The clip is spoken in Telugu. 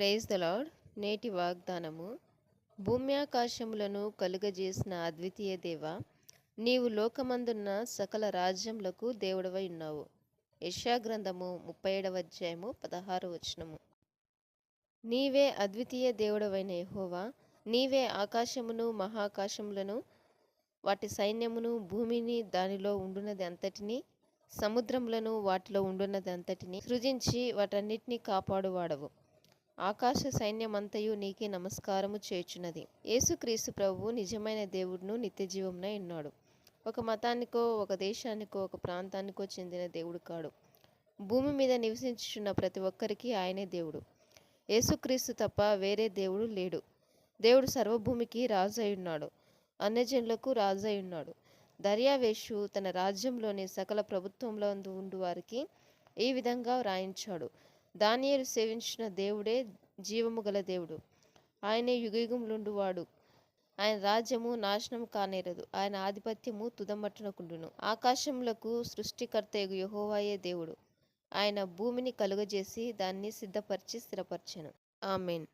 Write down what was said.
Praise the lord. నేటి వాగ్దానము భూమ్యాకాశములను కలుగజేసిన అద్వితీయ దేవ నీవు లోకమందున్న సకల రాజ్యములకు దేవుడవై ఉన్నావు. యశాగ్రంథము ముప్పై ఏడవ అధ్యాయము పదహారు వచనము. నీవే అద్వితీయ దేవుడవైన యహోవా నీవే ఆకాశమును మహాకాశములను వాటి సైన్యమును భూమిని దానిలో ఉండున్నది అంతటిని సముద్రములను వాటిలో ఉండున్నది అంతటిని సృజించి వాటన్నిటినీ కాపాడువాడవు. ఆకాశ సైన్యమంతయు నీకే నమస్కారము చేయుచున్నది. యేసుక్రీస్తు ప్రభువు నిజమైన దేవుడును నిత్య ఎన్నాడు. ఉన్నాడు ఒక మతానికో ఒక దేశానికో ఒక ప్రాంతానికో చెందిన దేవుడు కాడు. భూమి మీద నివసించుచున్న ప్రతి ఒక్కరికి ఆయనే దేవుడు. యేసుక్రీస్తు తప్ప వేరే దేవుడు లేడు. దేవుడు సర్వభూమికి రాజు అయి ఉన్నాడు అన్యజనులకు రాజు ఉన్నాడు దర్యావేషు తన రాజ్యంలోని సకల ప్రభుత్వంలో ఉండు వారికి ఈ విధంగా వ్రాయించాడు. దానియలు సేవించిన దేవుడే జీవము గల దేవుడు. ఆయనే యుగయుగములుండువాడు. ఆయన రాజ్యము నాశనం కానేరదు. ఆయన ఆధిపత్యము తుదమట్టనకుండును. ఆకాశములకు సృష్టికర్త యహోవాయే దేవుడు. ఆయన భూమిని కలుగజేసి దాన్ని సిద్ధపరిచి స్థిరపరచెను. ఆమెన్.